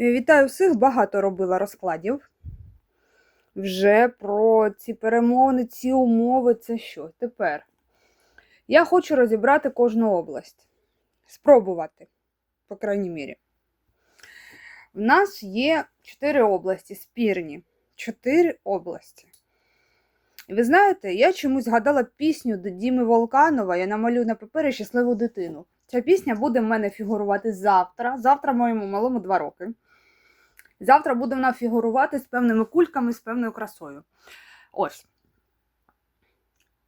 Е, Вітаю всіх! Багато робила розкладів. Вже про ці перемовини, ці умови, це що? Тепер я хочу розібрати кожну область. Спробувати, по крайній мірі. В нас є чотири області спірні. Чотири області. Ви знаєте, я чомусь згадала пісню до Діми Волканова Я намалюю на папері щасливу дитину. Ця пісня буде в мене фігурувати завтра. Завтра моєму малому два роки. Завтра буде вона фігурувати з певними кульками, з певною красою. Ось.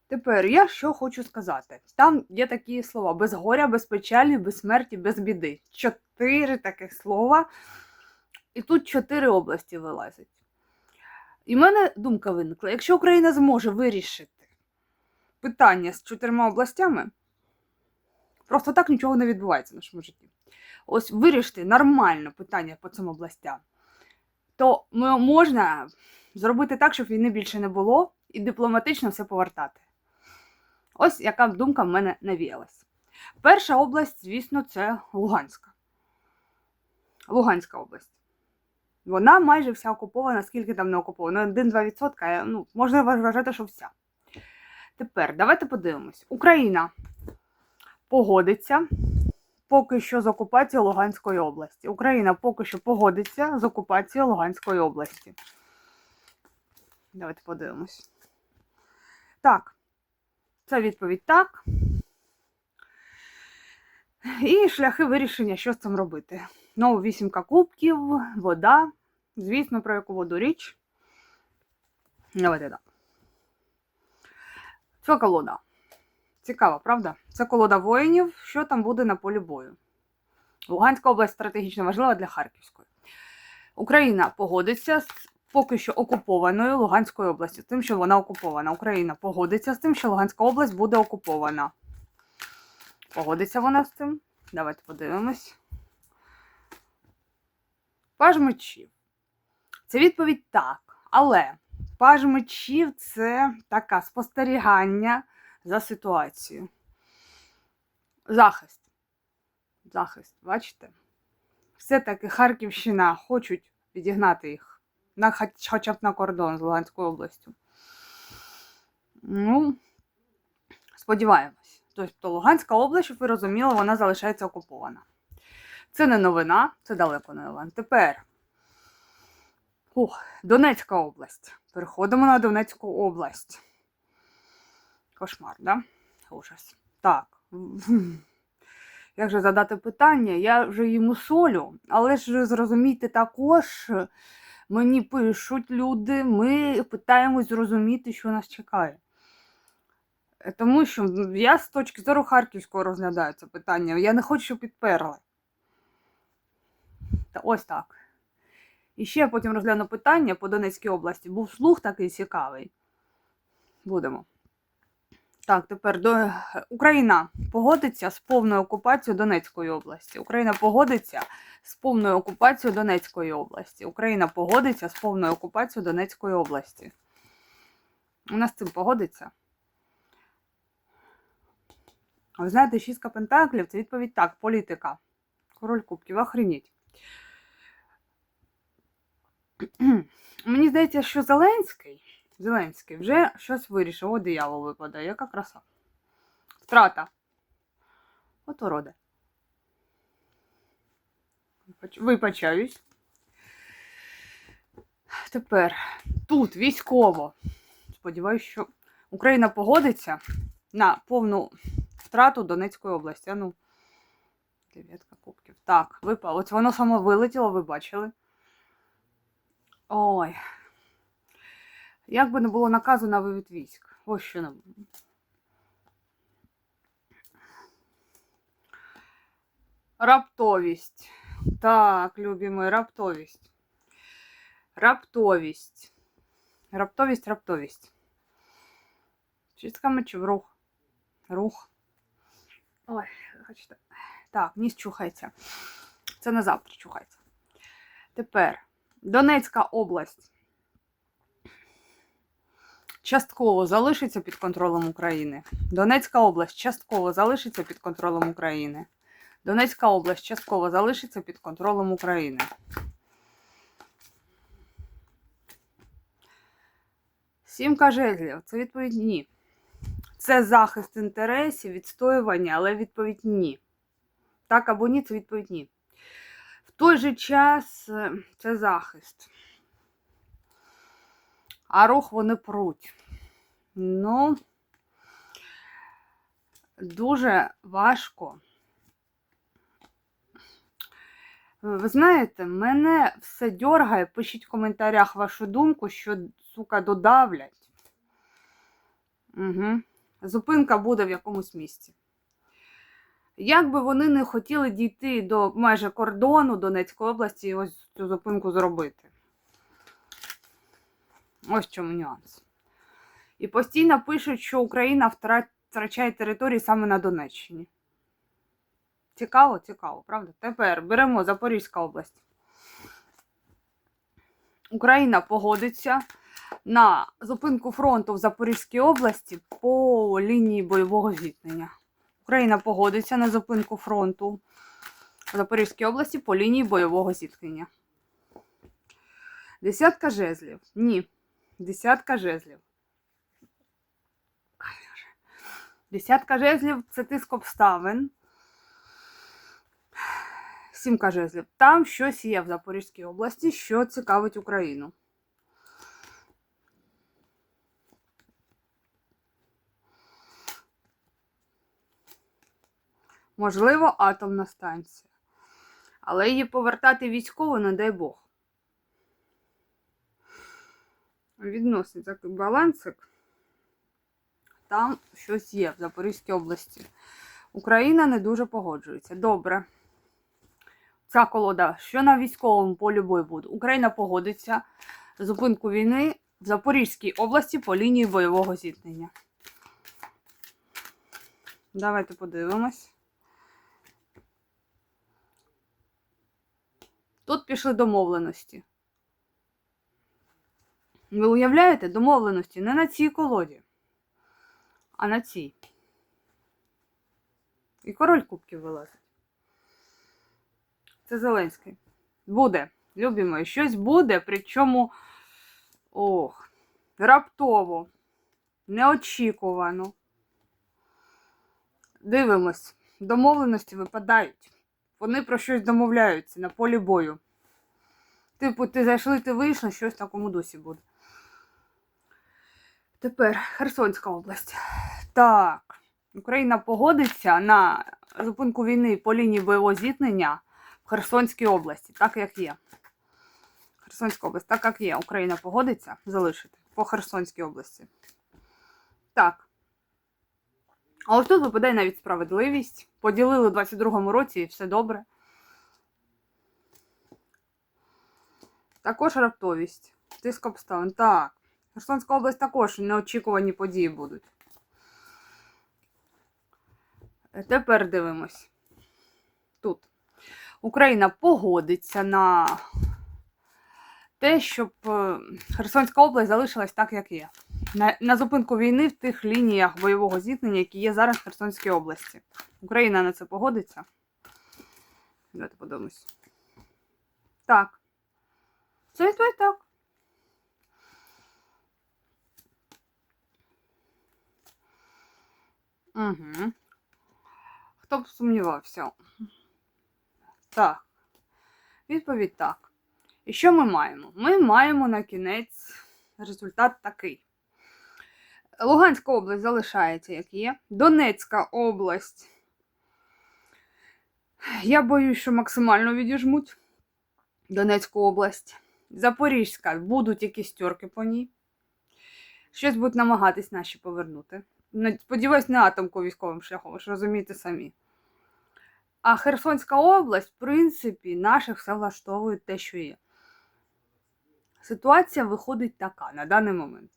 Тепер я що хочу сказати. Там є такі слова: без горя, без печалі, без смерті, без біди. Чотири таких слова. І тут чотири області вилазять. І в мене думка виникла: якщо Україна зможе вирішити питання з чотирма областями, просто так нічого не відбувається в нашому житті. Ось вирішити нормально питання по цим областям, то можна зробити так, щоб війни більше не було, і дипломатично все повертати. Ось яка думка в мене навіялась. Перша область, звісно, це Луганська. Луганська область. Вона майже вся окупована, скільки там не окуповано? 1-2%, ну, можна вважати, що вся. Тепер давайте подивимось. Україна погодиться поки що з окупацією Луганської області. Україна поки що погодиться з окупацією Луганської області. Давайте подивимось. Так, це відповідь так. І шляхи вирішення, що з цим робити. Ну, вісімка кубків, вода. Звісно, про яку воду річ. Давайте так. Це колода. Цікаво, правда? Це колода воїнів. Що там буде на полі бою? Луганська область стратегічно важлива для Харківської. Україна погодиться з поки що окупованою Луганською областю, тим, що вона окупована. Україна погодиться з тим, що Луганська область буде окупована. Погодиться вона з цим. Давайте подивимось. Паж мечів. Це відповідь так. Але паж мечів це таке спостерігання за ситуацією. Захист. Захист, бачите? Все-таки Харківщина хочуть відігнати їх на, хоч- хоча б на кордон з Луганською областю. Ну, сподіваємось. Тобто Луганська область, щоб ви розуміли, вона залишається окупована. Це не новина, це далеко не новина. Тепер Ух, Донецька область. Переходимо на Донецьку область. Кошмар, да? Ужас. Так. Як же задати питання? Я вже йому солю, але ж зрозумійте також, мені пишуть люди, ми питаємось зрозуміти, що нас чекає. Тому що я з точки зору Харківського розглядаю це питання. Я не хочу, щоб підперли. Та ось так. І ще потім розгляну питання по Донецькій області. Був слух такий цікавий. Будемо. Так, тепер до... Україна погодиться з повною окупацією Донецької області. Україна погодиться з повною окупацією Донецької області. Україна погодиться з повною окупацією Донецької області. У нас з цим погодиться. А Ви знаєте, шістка пентаклів це відповідь так, політика. Король кубків, охреніть. Мені здається, що Зеленський, Зеленський вже щось вирішив. О, диявол випадає, яка краса. Втрата. От уроди. Вибач- Вибачаюсь. Тепер тут військово. Сподіваюсь, що Україна погодиться на повну втрату Донецької області. Ну, дев'ятка кубків. Так, випало. От воно саме вилетіло, ви бачили. Ой. Як би не було наказу на вивід військ. Ось що не Раптовість. Так, любі раптовість. Раптовість. Раптовість, раптовість. Шістка мечів, рух. Рух. Ой, хочете. Так, ніс чухається. Це на завтра чухається. Тепер Донецька область частково залишиться під контролем України. Донецька область частково залишиться під контролем України. Донецька область частково залишиться під контролем України. Сімка жезлів. Це відповідь ні. Це захист інтересів, відстоювання, але відповідь ні. Так або ні, це відповідь ні. В той же час е, це захист. А рух вони пруть. Ну, дуже важко. Ви знаєте, мене все дьоргає. Пишіть в коментарях вашу думку, що, сука, додавлять. Угу. Зупинка буде в якомусь місці. Як би вони не хотіли дійти до майже кордону Донецької області і ось цю зупинку зробити. Ось в чому нюанс. І постійно пишуть, що Україна втрачає території саме на Донеччині. Цікаво, цікаво, правда? Тепер беремо Запорізька область. Україна погодиться на зупинку фронту в Запорізькій області по лінії бойового зіткнення. Україна погодиться на зупинку фронту в Запорізькій області по лінії бойового зіткнення. Десятка жезлів. Ні. Десятка жезлів. Десятка жезлів це тиск обставин. Сімка жезлів. Там щось є в Запорізькій області, що цікавить Україну. Можливо, атомна станція. Але її повертати військово, не дай Бог. Відносний такий балансик. Там щось є в Запорізькій області. Україна не дуже погоджується. Добре. Ця колода, що на військовому полі бою буде? Україна погодиться зупинку війни в Запорізькій області по лінії бойового зіткнення. Давайте подивимось. Тут пішли домовленості. Ви уявляєте домовленості не на цій колоді, а на цій. І король кубків вилазить. Це Зеленський. Буде, любі мої, щось буде, причому ох, раптово, неочікувано. Дивимось, домовленості випадають. Вони про щось домовляються на полі бою. Типу, ти зайшли, ти вийшла, щось в такому дусі буде. Тепер Херсонська область. Так, Україна погодиться на зупинку війни по лінії бойового зіткнення в Херсонській області, так як є. Херсонська область, так як є. Україна погодиться залишити по Херсонській області. Так. А ось тут випадає навіть справедливість. Поділили у 22-му році і все добре. Також раптовість. Тиск обставин. Так. Херсонська область також неочікувані події будуть. Е, Тепер дивимось. Тут. Україна погодиться на те, щоб е, Херсонська область залишилась так, як є. На, на зупинку війни в тих лініях бойового зіткнення, які є зараз в Херсонській області. Україна на це погодиться. Давайте подивимось. Так. Це відповідь так. Угу. Хто б сумнівався? Так. Відповідь так. І що ми маємо? Ми маємо на кінець результат такий. Луганська область залишається, як є. Донецька область. Я боюсь, що максимально відіжмуть Донецьку область. Запорізька будуть якісь тьорки по ній. Щось будуть намагатись наші повернути. Сподіваюсь, не атомку військовим шляхом, ж розумієте самі. А Херсонська область, в принципі, наших все влаштовує те, що є. Ситуація виходить така на даний момент.